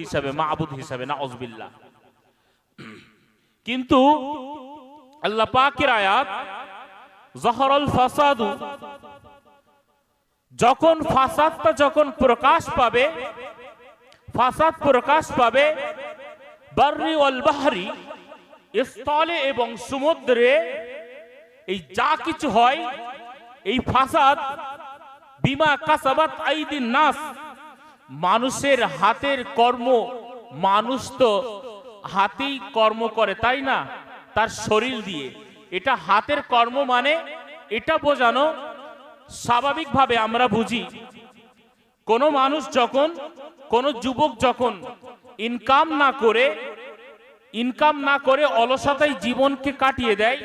হিসাবে মাহবুদ হিসাবে না অজবিল্লা কিন্তু আল্লাহ পাকের আয়াত, জহরল ফাসাদু, যখন ফাসাদটা যখন প্রকাশ পাবে, ফাসাদ প্রকাশ পাবে, বার্রি ওয়াল বাহরি, স্থলে এবং সমুদ্রে, এই যা কিছু হয়, এই ফাসাদ, বিমা কাসাবাত আইদিন নাস মানুষের হাতের কর্ম, মানুষ তো হাতেই কর্ম করে, তাই না? তার শরীর দিয়ে। এটা হাতের কর্ম মানে এটা বোঝানো স্বাভাবিকভাবে আমরা বুঝি, কোনো মানুষ যখন, কোনো যুবক যখন ইনকাম না করে ইনকাম না করে অলসতায় জীবনকে কাটিয়ে দেয়,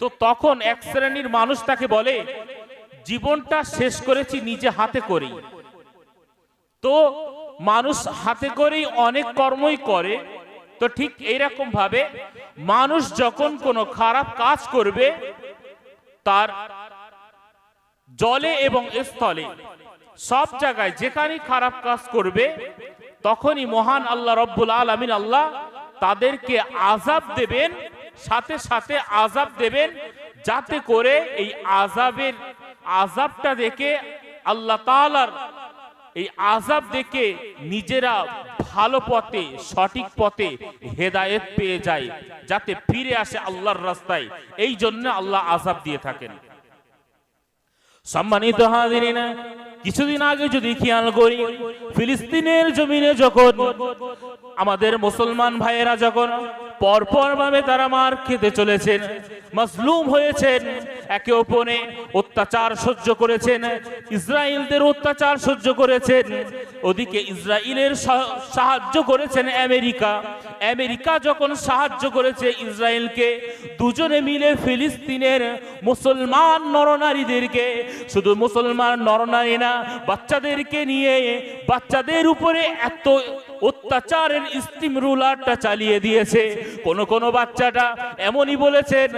তো তখন এক শ্রেণির মানুষ তাকে বলে, জীবনটা শেষ করেছি, নিজে হাতে করেই। তো মানুষ হাতে করেই অনেক কর্মই করে। তো ঠিক এইরকম ভাবে মানুষ যখন কোনো খারাপ কাজ করবে, তার জলে এবং স্থলে সব জায়গায় যেখানেই খারাপ কাজ করবে, তখনই মহান আল্লাহ রব্বুল আলমিন আল্লাহ তাদেরকে আজাব দেবেন, সাথে সাথে আজাব দেবেন, যাতে করে এই আজাবের আজাবটা দেখে আল্লাহ তাআলার এই আজাব দেখে নিজেরা ভালো পথে, সঠিক পথে হেদায়েত পেয়ে যায়, যাতে ফিরে আসে আল্লাহর রাস্তায়। এই জন্য আল্লাহ আজাব দিয়ে থাকেন। সম্মানিত হাজিরিনা, কিছুদিন আগে যদি খেয়াল করি, ফিলিস্তিনের জমিনে যখন আমাদের মুসলমান ভাইয়েরা যখন পরপর ভাবে তারা মার খেতে চলেছেন। মজলুম হয়েছেন, একে অপরে অত্যাচার সহ্য করেছেন, ইসরায়েলদের অত্যাচার সহ্য করেছেন। ওদিকে ইসরায়েলের সাহায্য করেছেন আমেরিকা। আমেরিকা যখন সাহায্য করেছে ইসরায়েলকে, দুজনে মিলে ফিলিস্তিনের মুসলমান নরনারীদেরকে, শুধু মুসলমান নরনারী না, বাচ্চাদেরকে নিয়ে, বাচ্চাদের উপরে এত অত্যাচারের স্টিম রুলারটা চালিয়ে দিয়েছে। কোন কোন বাচ্চাটা এমনই বলেছেন,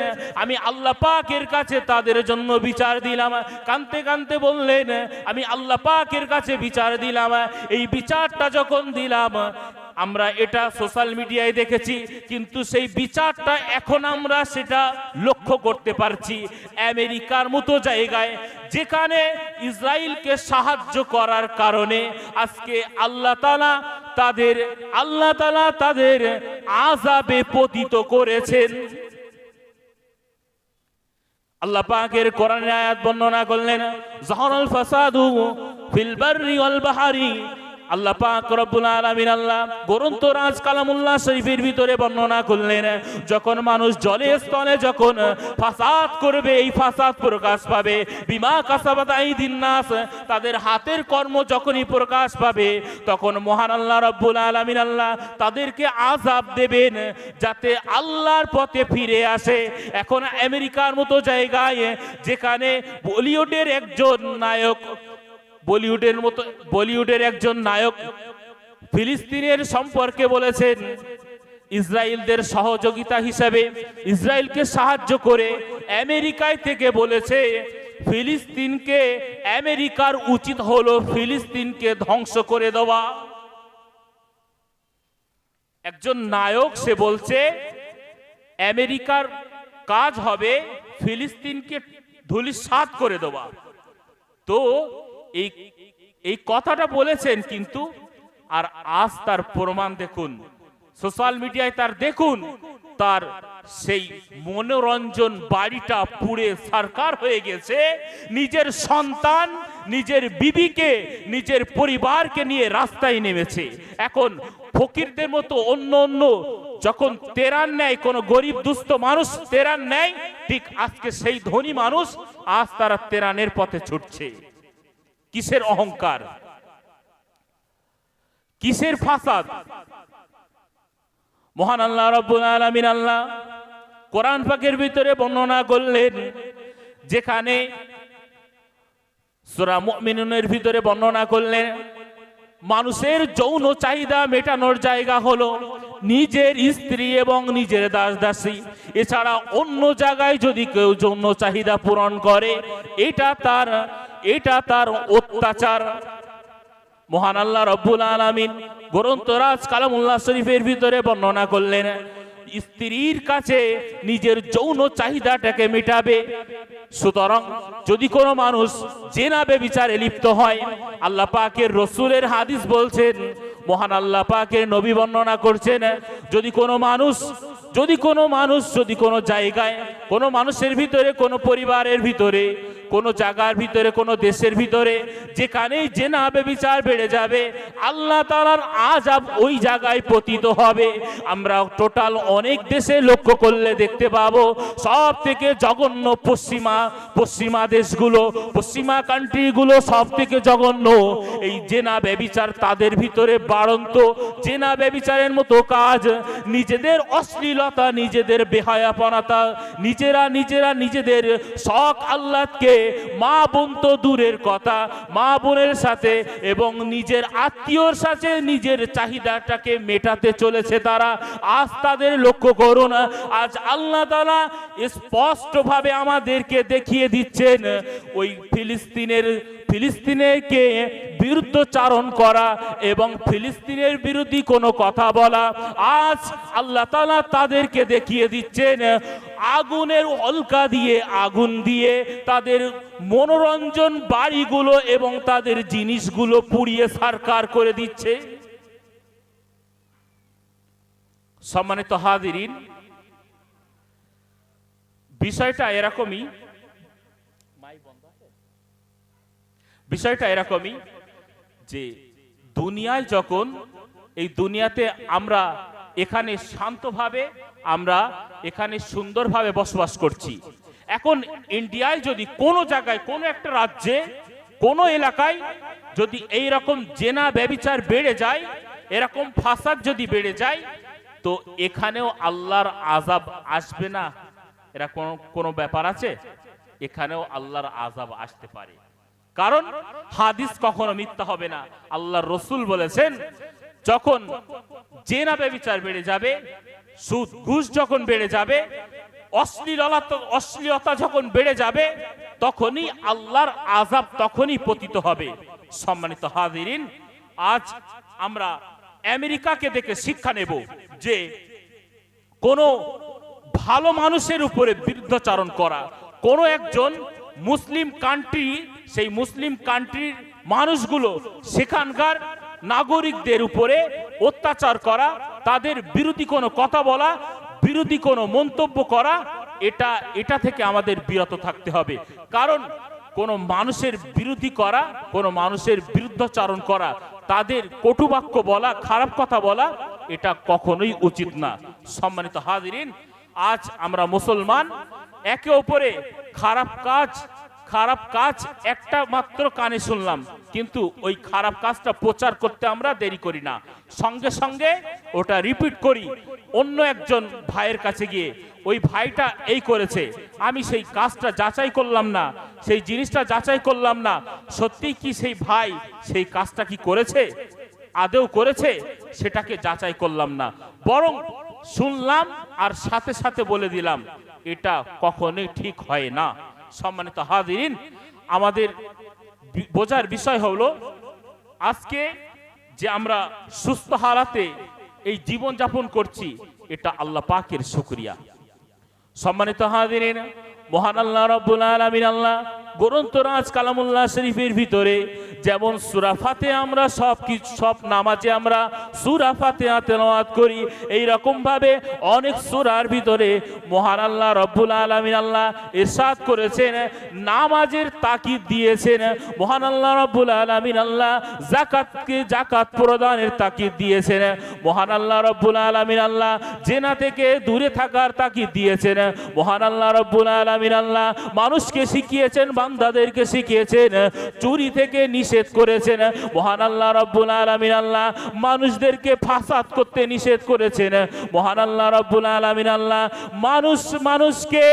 আমি আল্লাহ পাকের কাছে তাদের জন্য বিচার দিলাম। কানতে কানতে বললেন, আমি আল্লাহ পাকের কাছে বিচার দিলাম। এই বিচারটা যখন দিলাম, আমরা এটা সোশ্যাল মিডিয়ায় দেখেছি, কিন্তু সেই বিচারটা এখন আমরা সেটা লক্ষ্য করতে পারছি। আমেরিকার মতো জায়গায়, যেখানে ইসরায়েলকে সাহায্য করার কারণে আজকে আল্লাহ তালা তাদের, আল্লাহ তালা তাদের আজাবে পতিত করেছেন। আল্লাহ পাকের কোরআন আয়াত বর্ণনা করলেন, জহরুল ফাসাদু ফিল বাহারি আল্লাহ পাক রব্বুল আলামিন আল্লাহ গ্রন্থ রাজ কালামুল্লাহ শরীফের ভিতরে বর্ণনা করলেন, যখন মানুষ জলে স্থলে যখন ফাসাদ করবে, এই ফাসাদ প্রকাশ পাবে। বিমা কাসাবাত আইদিন নাস, তাদের হাতের কর্ম যখনই প্রকাশ পাবে, তখন মহান আল্লাহ রব্বুল আলামিন আল্লাহ তাদেরকে আযাব দেবেন যাতে আল্লাহর পথে ফিরে আসে। এখন আমেরিকার মতো জায়গায় যেখানে বলিউডের একজন নায়ক বলিউডের মতো, বলিউডের একজন নায়ক ফিলিস্তিনের সম্পর্কে বলেছেন, ইসরায়েলদের সহযোগিতা হিসাবে ইসরায়েলকে সাহায্য করে আমেরিকায় থেকে বলেছে, ফিলিস্তিনকে আমেরিকার উচিত হলো ফিলিস্তিনকে ধ্বংস করে দেওয়া। একজন নায়ক সে বলছে, আমেরিকার কাজ হবে ফিলিস্তিনকে ধুলিসাৎ করে দেওয়া। তো এই এই কথাটা বলেছেন কিন্তু, আর আজ তার প্রমাণ দেখুন। সোশ্যাল মিডিয়ায় তার দেখুন, তার সেই মনোরঞ্জন বাড়িটা পুড়ে সরকার হয়ে গেছে। নিজের সন্তান, নিজের বিবিকে, নিজের পরিবারকে নিয়ে রাস্তায় নেমেছে। এখন ফকিরদের মতো অন্য অন্য যখন তেরান নেয়, কোন গরিব দুস্থ মানুষ তেরান নেয়, ঠিক আজকে সেই ধনী মানুষ আজ তারা তেরানের পথে ছুটছে। কিসের অহংকার? কিসের ফাসাদ? মহান আল্লাহ, রব্বুল আলামিন আল্লাহ কোরআন পাকের ভিতরে বর্ণনা করলেন, যেখানে সূরা মুমিনুনের ভিতরে বর্ণনা করলেন, মানুষের যৌন চাহিদা মেটানোর জায়গা হলো নিজের স্ত্রী এবং নিজের দাস দাসী এছাড়া অন্য জায়গায় যদি কেউ যৌন চাহিদা পূরণ করে, এটা তার এটা তার অত্যাচার। মহান আল্লাহ রব্বুল আলামিন গ্রন্থরাজ কালামুল্লাহ শরীফের ভিতরে বর্ণনা করলেন, স্ত্রীর কাছে নিজের যৌন চাহিদাটাকে মেটাবে। সুতরাং যদি কোনো মানুষ জেনাবে বিচারে লিপ্ত হয়, আল্লাহ পাকের রসুলের হাদিস বলছেন, মহান আল্লাহ পাকের নবী বর্ণনা করছেন, যদি কোনো মানুষ, যদি কোনো মানুষ যদি কোনো জায়গায়, কোনো মানুষের ভিতরে, কোনো পরিবারের ভিতরে কোনো জায়গার ভিতরে, কোনো দেশের ভিতরে, যেখানেই জেনা বিচার বেড়ে যাবে, আল্লাহ তালার আজাব ওই জায়গায় পতিত হবে। আমরা টোটাল অনেক দেশে লক্ষ্য করলে দেখতে পাবো সব থেকে জঘন্য পশ্চিমা পশ্চিমা দেশগুলো, পশ্চিমা কান্ট্রিগুলো সব থেকে জঘন্য। এই জেনা ব্যবিচার তাদের ভিতরে বাড়ন্ত, জেনা ব্যবিচারের মতো কাজ, নিজেদের অশ্লীলতা, নিজেদের বেহায়াপনাতা, নিজেরা নিজেরা নিজেদের শখ আহ্লাদকে মা বোন তো দূরের কথা, মা বোনের সাথে এবং নিজের আত্মীয়র সাথে নিজের চাহিদাটাকে মেটাতে চলেছে তারা। আজ তাদের লক্ষ্য করো না, আজ আল্লাহ তালা স্পষ্টভাবে আমাদেরকে দেখিয়ে দিচ্ছেন, ওই ফিলিস্তিনের ফিলিস্তিনেরকে বিরুদ্ধচারণ করা এবং ফিলিস্তিনের বিরোধী কোনো কথা বলা, আজ আল্লাহ তালা তাদেরকে দেখিয়ে দিচ্ছেন, আগুনের অলকা দিয়ে আগুন দিয়ে তাদের মনোরঞ্জন বাড়িগুলো এবং তাদের জিনিসগুলো পুড়িয়ে সারকার করে দিচ্ছে। সম্মানিত হাদিরিন বিষয়টা এরকমই বিষয়টা এরকমই যে দুনিয়ায় যখন এই দুনিয়াতে আমরা এখানে শান্তভাবে, আমরা এখানে সুন্দরভাবে বসবাস করছি। এখন ইন্ডিয়ায় যদি কোনো জায়গায়, কোনো একটা রাজ্যে, কোনো এলাকায় যদি এই রকম জেনা ব্যবিচার বেড়ে যায়, এরকম ফাসাদ যদি বেড়ে যায়, তো এখানেও আল্লাহর আজাব আসবে না? এরা কোনো কোনো ব্যাপার আছে? এখানেও আল্লাহর আজাব আসতে পারে। কারণ হাদিস কখনো মিথ্যা হবে না। আল্লাহ রসুল বলেছেন, যখন জেনা ব্যবিচার বেড়ে যাবে, সুদ ঘুষ যখন বেড়ে যাবে, অশ্লীলতা অশ্লীলতা যখন বেড়ে যাবে, তখনই আল্লাহর আজাব তখনই পতিত হবে। সম্মানিত হাজিরিন, আজ আমরা আমেরিকাকে দেখে শিক্ষা নেব যে কোনো ভালো মানুষের উপরে বিরুদ্ধাচারণ করা, কোনো একজন মুসলিম কান্ট্রি সেই মুসলিম কান্ট্রির মানুষগুলো সেখানকার নাগরিকদের উপরে অত্যাচার করা, তাদের বিরোধী কোনো কথা বলা, বিরোধী কোনো মন্তব্য করা, এটা এটা থেকে আমাদের বিরত থাকতে হবে। কারণ কোনো মানুষের বিরোধী করা, কোনো মানুষের বিরুদ্ধাচারণ করা, তাদের কটুবাক্য বলা, খারাপ কথা বলা, এটা কখনোই উচিত না। সম্মানিত হাজিরিন, আজ আমরা মুসলমান, একে অপরে খারাপ কাজ খারাপ কাজ একটা মাত্র কানে শুনলাম। কিন্তু ওই খারাপ কাজটা প্রচার করতে আমরা দেরি করি না। সঙ্গে সঙ্গে ওটা রিপিট করি। অন্য একজন ভাইয়ের কাছে গিয়ে, ওই ভাইটা এই করেছে। আমি সেই কাজটা যাচাই করলাম না। সেই জিনিসটা যাচাই করলাম না। সত্যি কি সেই ভাই সেই কাজটা কি করেছে? আদেও করেছে? সেটাকে যাচাই করলাম না। বরং শুনলাম আর সাথে সাথে বলে দিলাম, এটা কখনোই ঠিক হয় না। সম্মানিত হাজিরিন, আমাদের বোঝার বিষয় হলো, আজকে যে আমরা সুস্থ হারাতে এই জীবন যাপন করছি, এটা আল্লাহ পাকের শুক্রিয়া। সম্মানিত হাজিরিন, মহান আল্লাহ রব্বুল আলামিন আল্লাহ গ্রন্থরাজ কালামুল্লাহ শরীফের ভিতরে যেমন সুরা ফাতে আমরা সব কিছু সব নামাজে আমরা সুরাফাতে তেলাওয়াত করি এই রকম ভাবে অনেক সুরার ভিতরে মহান আল্লাহ রব্বুল আলামিন আল্লাহ ইরশাদ করেছেন, নামাজের তাকিদ দিয়েছেন, মহান আল্লাহ রব্বুল আলামিন আল্লাহ জাকাতকে জাকাত প্রদানের তাকিদ দিয়েছেন, মহান আল্লাহ রব্বুল আলামিন আল্লাহ জেনা থেকে দূরে থাকার তাকিদ দিয়েছেন, মহান আল্লাহ রব্বুল আলামিন আল্লাহ মানুষকে শিখিয়েছেন বান্দাদেরকে শিখিয়েছেন, চুরি থেকে নিষেধ করেছেন। মহান আল্লাহ রব্বুল আলামিন আল্লাহ মানুষদেরকে ফাসাদ করতে নিষেধ করেছেন। মহান আল্লাহ রব্বুল আলামিন আল্লাহ মানুষ, মানুষকে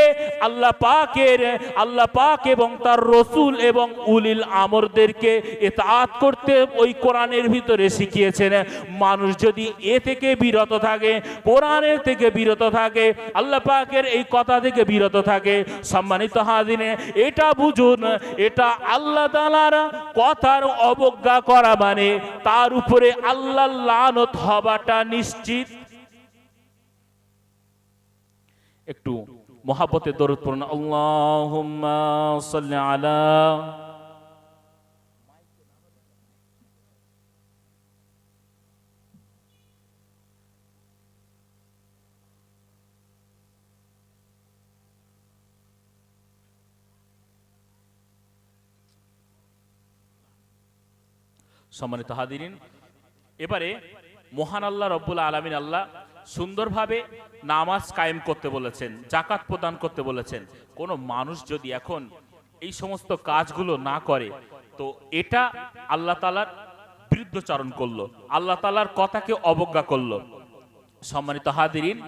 আল্লাহ পাকের, আল্লাহ পাক এবং তার রসুল এবং উলিল আমরদেরকে এতাত করতে ওই কোরআনের ভিতরে শিখিয়েছেন। মানুষ যদি এ থেকে বিরত থাকে, কোরআনের থেকে বিরত থাকে, আল্লাহ পাকের এই কথা থেকে বিরত থাকে, সম্মানিত হাদিনে এটা বুঝ পূজন এটা আল্লাহ তালার কথার অবজ্ঞা করা মানে তার উপরে আল্লাহ লানত হবাটা নিশ্চিত। একটু মহাপতে দরদ পড়ুন আল্লাহ আলা সম্মানিত হাদিরিন এবারে মহান আল্লাহ রব্বুল আলমিন আল্লাহ সুন্দরভাবে নামাজ কায়েম করতে বলেছেন জাকাত প্রদান করতে বলেছেন। কোনো মানুষ যদি এখন এই সমস্ত কাজগুলো না করে, তো এটা আল্লাহ তালার বিরুদ্ধচারণ করল, আল্লাহ তালার কথাকে অবজ্ঞা করল। সম্মানিত হাদিরিন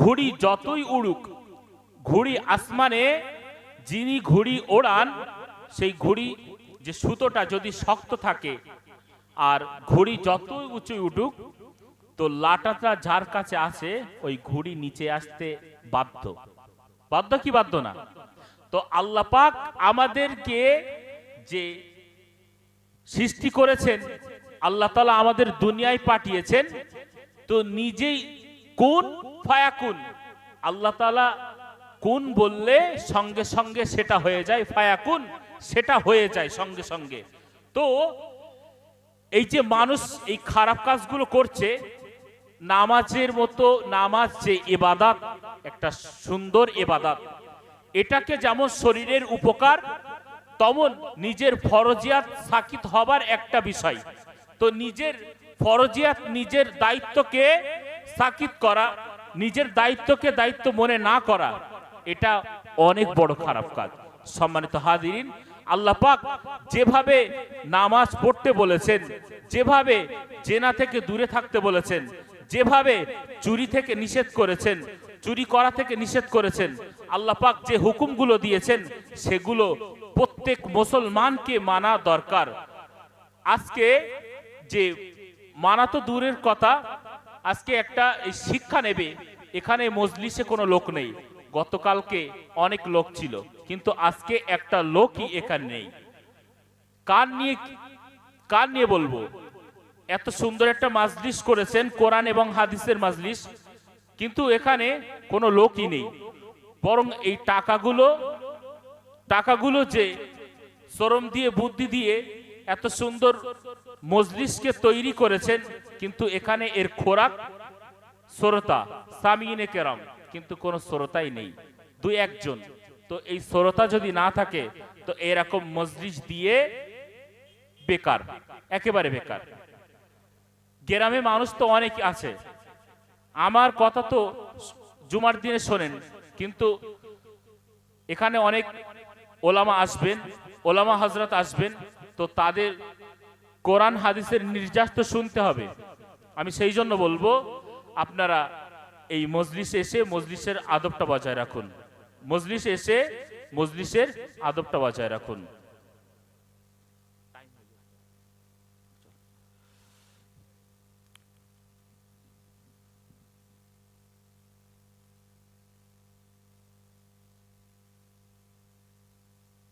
ঘুড়ি যতই উড়ুক, ঘুড়ি আসমানে যিনি ঘুড়ি ওড়ান, সেই ঘুড়ি যে সুতোটা যদি শক্ত থাকে আর ঘুড়ি যতই উঁচু উঠুক, তো লাটাটা যার কাছে আছে, ওই ঘুড়ি নিচে আসতে বাধ্য। বাধ্য কি বাধ্য না? তো আল্লাহ পাক আমাদেরকে যে সৃষ্টি করেছেন, আল্লাহ তালা আমাদের দুনিয়ায় পাঠিয়েছেন, তো নিজেই কোন ফায়াকুন আল্লাহ তালা কোন বললে সঙ্গে সঙ্গে সেটা হয়ে যায় ফায়াকুন সেটা হয়ে যায় সঙ্গে সঙ্গে। তো এই যে মানুষ এই খারাপ কাজগুলো করছে, নামাজের মতো নামাজ যে এবাদাত একটা সুন্দর এবাদাত এটাকে যেমন শরীরের উপকার, তেমন নিজের ফরজিয়াত সাকিত হবার একটা বিষয়। তো নিজের ফরজিয়াত, নিজের দায়িত্বকে সাকিত করা, নিজের দায়িত্বকে দায়িত্ব মনে না করা, এটা অনেক বড় খারাপ কাজ। সম্মানিত হাদিরিন আল্লাহ পাক যেভাবে নামাজ পড়তে বলেছেন, যেভাবে জেনা থেকে দূরে থাকতে বলেছেন, যেভাবে চুরি থেকে নিষেধ করেছেন, চুরি করা থেকে নিষেধ করেছেন, আল্লাহ পাক যে হুকুমগুলো দিয়েছেন, সেগুলো প্রত্যেক মুসলমানকে মানা দরকার। আজকে যে মানা তো দূরের কথা, আজকে একটা শিক্ষা নেবে, এখানে মজলিসে কোনো লোক নেই। গতকালকে অনেক লোক ছিল, কিন্তু আজকে একটা লোকই এখানে নেই। কার নিয়ে কার নিয়ে বলব? এত সুন্দর একটা মাজলিস করেছেন, কোরআন এবং হাদিসের মাজলিস, কিন্তু এখানে কোনো লোকই নেই। বরং এই টাকাগুলো টাকাগুলো যে শ্রম দিয়ে, বুদ্ধি দিয়ে এত সুন্দর মজলিসকে তৈরি করেছেন, কিন্তু এখানে এর খোরাক, শ্রোতা সামিনে কেরাম। কিন্তু কোনো শ্রোতাই নেই। দুই একজন। তো এই শ্রোতা যদি না থাকে, তো এরকম মজলিস দিয়ে বেকার, একেবারে বেকার। গ্রামে মানুষ তো অনেক আছে। আমার কথা তো জুমার দিনে শোনেন, কিন্তু এখানে অনেক ওলামা আসবেন, ওলামা হজরত আসবেন, তো তাদের কোরআন, হাদিসের নির্যাস তো শুনতে হবে। আমি সেই জন্য বলব, আপনারা এই মজলিসে এসে মজলিসের আদবটা বজায় রাখুন। মজলিসে এসে মজলিসের আদবটা বজায় রাখুন।